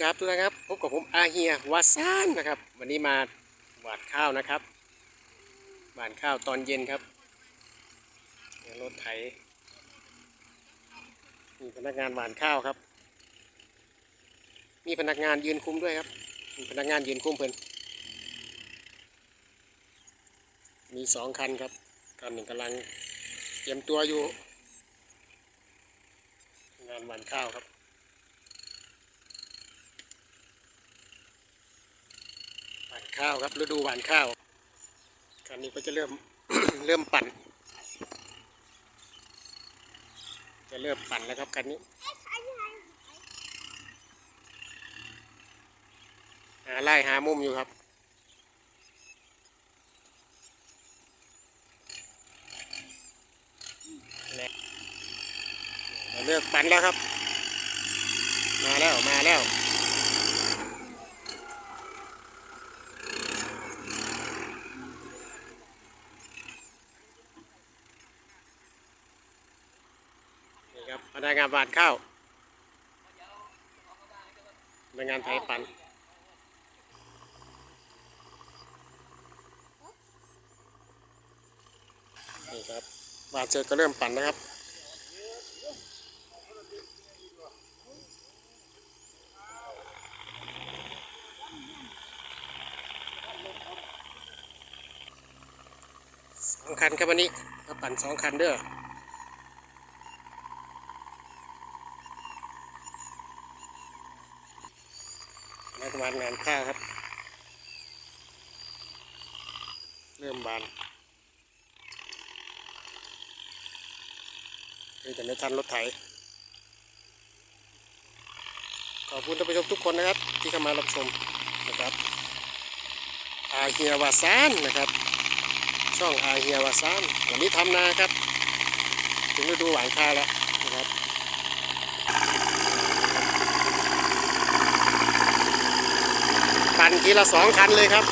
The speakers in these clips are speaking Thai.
ครับทุกท่านครับพบกับผมอาเฮียวาซานนะครับ วันนี้มาหวานข้าวนะครับหวานข้าวตอนเย็นครับรถไถมีพนักงานหวานข้าวครับ มีพนักงานยืนคุมด้วยครับมีพนักงานยืนคุมเพิ่นมีสองคันครับคันหนึ่งกำลังเตรียมตัวอยู่ งานหวานข้าวครับ หวาน ข้าวครับ ฤดูหวานข้าวคันนี้ก็จะเริ่มเริ่มปั่น จะเริ่มปั่นแล้วครับคันนี้หาไล่หามุมอยู่ครับเราเลือกปั่นแล้วครับ มาแล้วมาแล้ว นี่ ครับพนักงานหวานข้าวพนักงานไทยปันนี่ครับหวานเสร็จก็เริ่มปั่นนะครับสองคันครับวันนี้ปั่นสองคันเด้อ นักวานงานข้าวครับ เริ่มบานคือจะไม่ทันรถไถขอบคุณท่านผู้ชมทุกคนนะครับ ที่เข้ามารับชมนะครับอาเฮียวาซานนะครับ ช่องอาเฮียวาซานวันนี้ทำนาครับ ถึงฤดูหวานข้าวแล้วนะ ครับปั่นทีละสองคันเลยครับ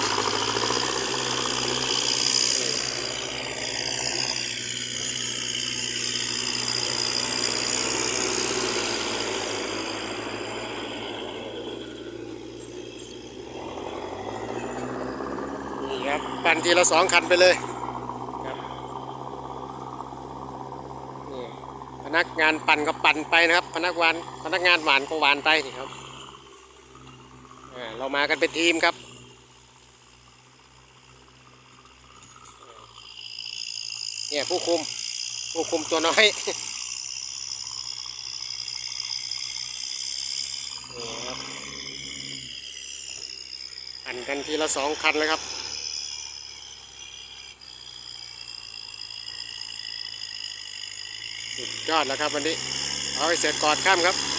นี่ครับ ปั่นทีละสองคันไปเลยครับนี่พนักงานปั่นก็ปั่นไปนะครับ พนักงานพนักงานหวานก็หวานไปนี่ครับอ่า เรามากันเป็นทีมครับ เนี่ยผู้คุม ผู้คุมตัวน้อยนี่ครับปั่นกันทีละสองคันเลยครับสุดยอดแล้วครับวันนี้ เอาให้เสร็จกอนข้ามครับ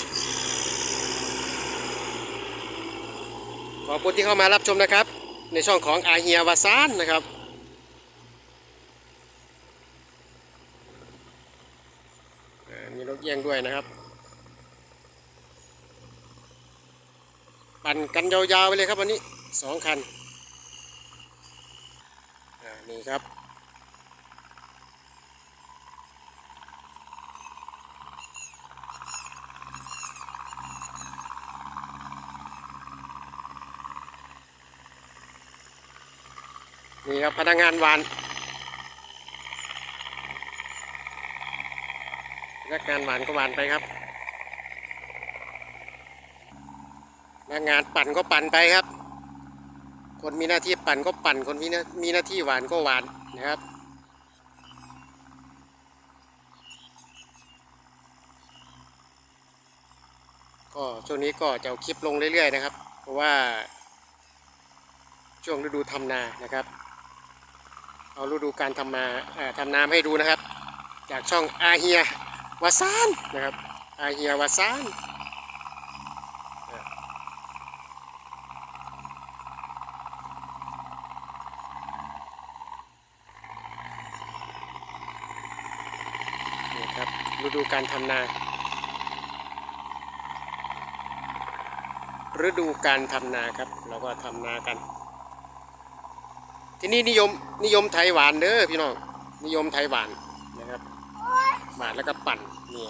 ขอบคุณที่เข้ามารับชมนะครับ ในช่องของอาเฮียวาซานนะครับมีนกเอี้ยงด้วยนะครับ ปั่นกันยาวๆไปเลยครับวันนี้สองคันนี่ครับ นี่ครับพนักงานหวานพนักงานหวานก็หวานไปครับพนักงานปั่นก็ปั่นไปครับ คนมีหน้าที่ปั่นก็ปั่น คนมีหน้ามีหน้าที่หวานก็หวานนะครับ ก็ช่วงนี้ก็จะเอาคลิปลงเรื่อยๆนะครับ เพราะว่าช่วงฤดูทำนานะครับ เอาฤดูการทำนาทำนาให้ดูนะครับ จากช่องอาเฮียวาซานนะครับอาเฮียวาซานเนี่ครับฤดูการทำนาฤดูการทำนาครับ เราก็ทำนากัน ที่นี่นิยมนิยมไทยหวานเด้อพี่น้องนิยมไทยหวานนะครับหวานแล้วก็ปั่นนี่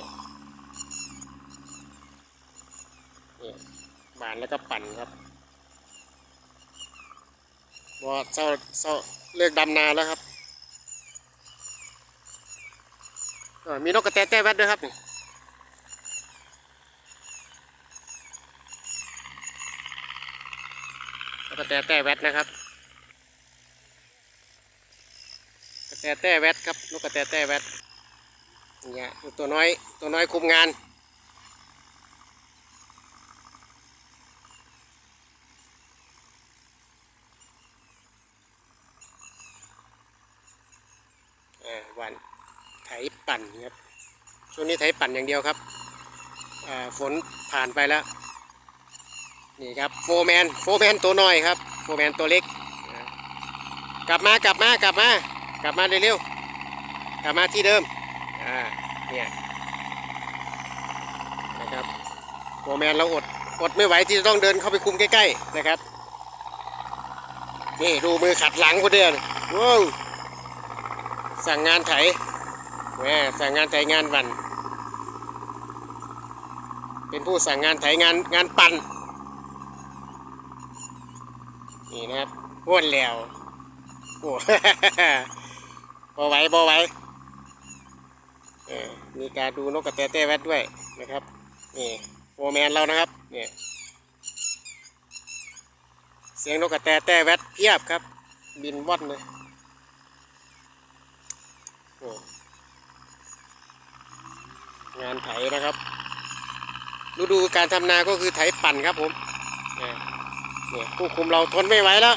นี่หวานแล้วก็ปั่นครับว่าเจ้าเจ้าเลิกดำนาแล้วครับมีนกกระแตแต้แวดด้วยครับนี่นกกระแตแต้แวดนะครับกระ แต่แต้แวดครับนกกระแตแต้แวดเนี่ยตัวน้อยตัวน้อยคุมงานอ่าวันไถปั่นครับช่วงนี้ไถปั่นอย่างเดียวครับฝนผ่านไปแล้ว นี่ครับโฟแมนโฟแมนตัวน้อยครับโฟแมนตัวเล็ก กลับมากลับมากลับมา กลับมาเร็วๆกลับมาที่เดิมอ่าเนี่ยนะครับโฟร์แมนเราอดอดไม่ไหวที่จะต้องเดินเข้าไปคุมใกล้ๆนะครับนี่ดูมือขัดหลังคนเดียวว้าวสั่งงานไถแหมสั่งงานไถงานวัน เป็นผู้สั่งงานไถงานงานปั่นนี่นะครับว้วนแล้วโอ้ บอไหว้บอไหว้มีการดูนกกระแตแต้แวดด้วยนะครับนี่โฟแมนเรานะครับเนี่ยเสียงนกกระแตแต้แวดเพียบครับ บินว่อนเลยงานไถนะครับฤดูการทำนาก็คือไถปั่นครับผมนี่ยเนี่ยผู้คุมเราทนไม่ไหวแล้ว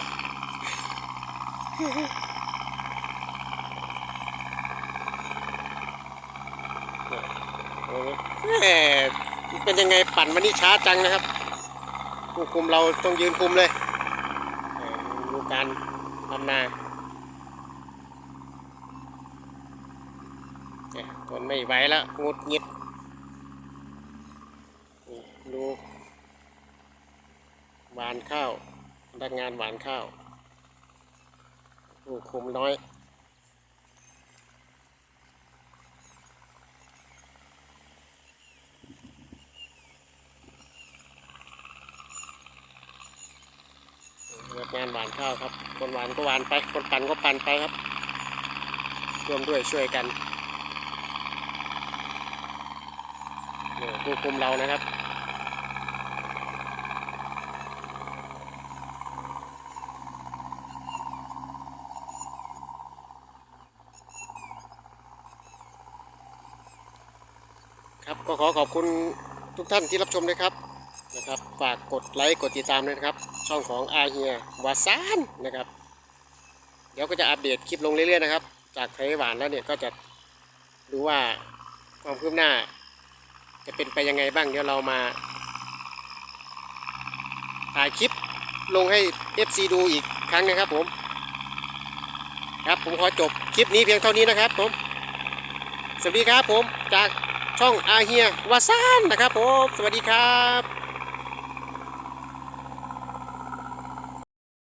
เนี่ยแหมเป็นยังไงปั่นวันนี้ช้าจังนะครับ ผู้คุมเราต้องยืนคุมเลยดูการทำนาเนี่ยทนไม่ไหวแล้วงุดหงิดดูหวานข้าวพนักงานหวานข้าวผู้คุมน้อย งานหวานข้าวครับ คนหวานก็หวานไป คนปันก็ปันไปครับ ร่วมด้วยช่วยกันเนี่ยผู้คุมเรานะครับครับก็ขอขอบคุณทุกท่านที่รับชมนะครับ นะครับฝากกดไลค์กดติดตามด้วยนะครับ ช่องของอาเฮียวาซานนะครับ เดี๋ยวก็จะอัปเดตคลิปลงเรื่อยๆนะครับ จากไทยหวานแล้วเนี่ยก็จะดูว่าความคืบหน้า จะเป็นไปยังไงบ้างเดี๋ยวเรามาถ่ายคลิปลงให้ FC ดูอีกครั้งนะครับผมครับผมขอจบคลิปนี้เพียงเท่านี้นะครับผม สวัสดีครับผมจากช่องอาเฮียวาซานนะครับผม สวัสดีครับ